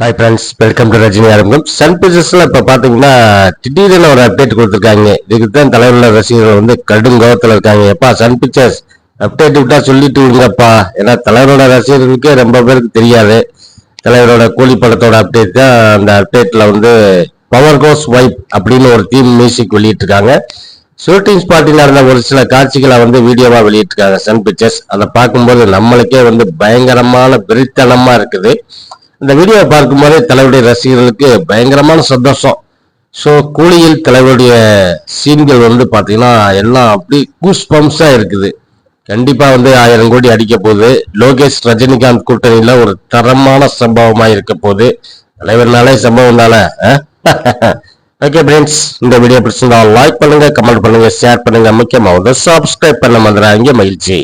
Hi friends welcome to Rajini ஆரம்பம் Sun பிக்சர்ஸில் இப்போ பார்த்தீங்கன்னா திடீர்னு ஒரு அப்டேட் கொடுத்துருக்காங்க. இதுக்கு தான் தலைவர்கள் ரசிகர்கள் வந்து கடும் கோவத்துல இருக்காங்க. எப்பா சன் பிக்சர்ஸ் அப்டேட் விட்டா சொல்லிட்டு விடுங்கப்பா ஏன்னா தலைவரோட ரசிகர்களுக்கே ரொம்ப பேருக்கு தெரியாது. தலைவரோட கூலி படத்தோட அப்டேட் தான் அந்த அப்டேட்டில் வந்து பவர் கோஸ் வைப் அப்படின்னு ஒரு தீம் மியூசிக் வெளியிட்டிருக்காங்க. ஷூட்டிங் ஸ்பாட்டில் நடந்த ஒரு சில காட்சிகளை வந்து வீடியோவாக வெளியிட்டிருக்காங்க சன் பிக்சர்ஸ் அதை பார்க்கும்போது நம்மளுக்கே வந்து பயங்கரமான பிரித்தனமாக இருக்குது. இந்த வீடியோவை பார்க்கும்போதே தலைவருடைய ரசிகர்களுக்கு பயங்கரமான சந்தோஷம். ஸோ கூலியில் தலைவருடைய சீன்கள் வந்து பார்த்தீங்கன்னா எல்லாம் அப்படி கூஸ் பம்ப்ஸாக இருக்குது. கண்டிப்பாக வந்து ஆயிரம் கோடி அடிக்க போகுது. லோகேஷ் ரஜினிகாந்த் கூட்டணியில் ஒரு தரமான சம்பவமாக இருக்க போகுது. தலைவர்னாலே சம்பவம்னால ஓகே ஃப்ரெண்ட்ஸ் இந்த வீடியோ பிடிச்சிருந்தா லைக் பண்ணுங்க கமெண்ட் பண்ணுங்க ஷேர் பண்ணுங்க. முக்கியமாக வந்து சப்ஸ்கிரைப் பண்ண மாதிரி மகிழ்ச்சி.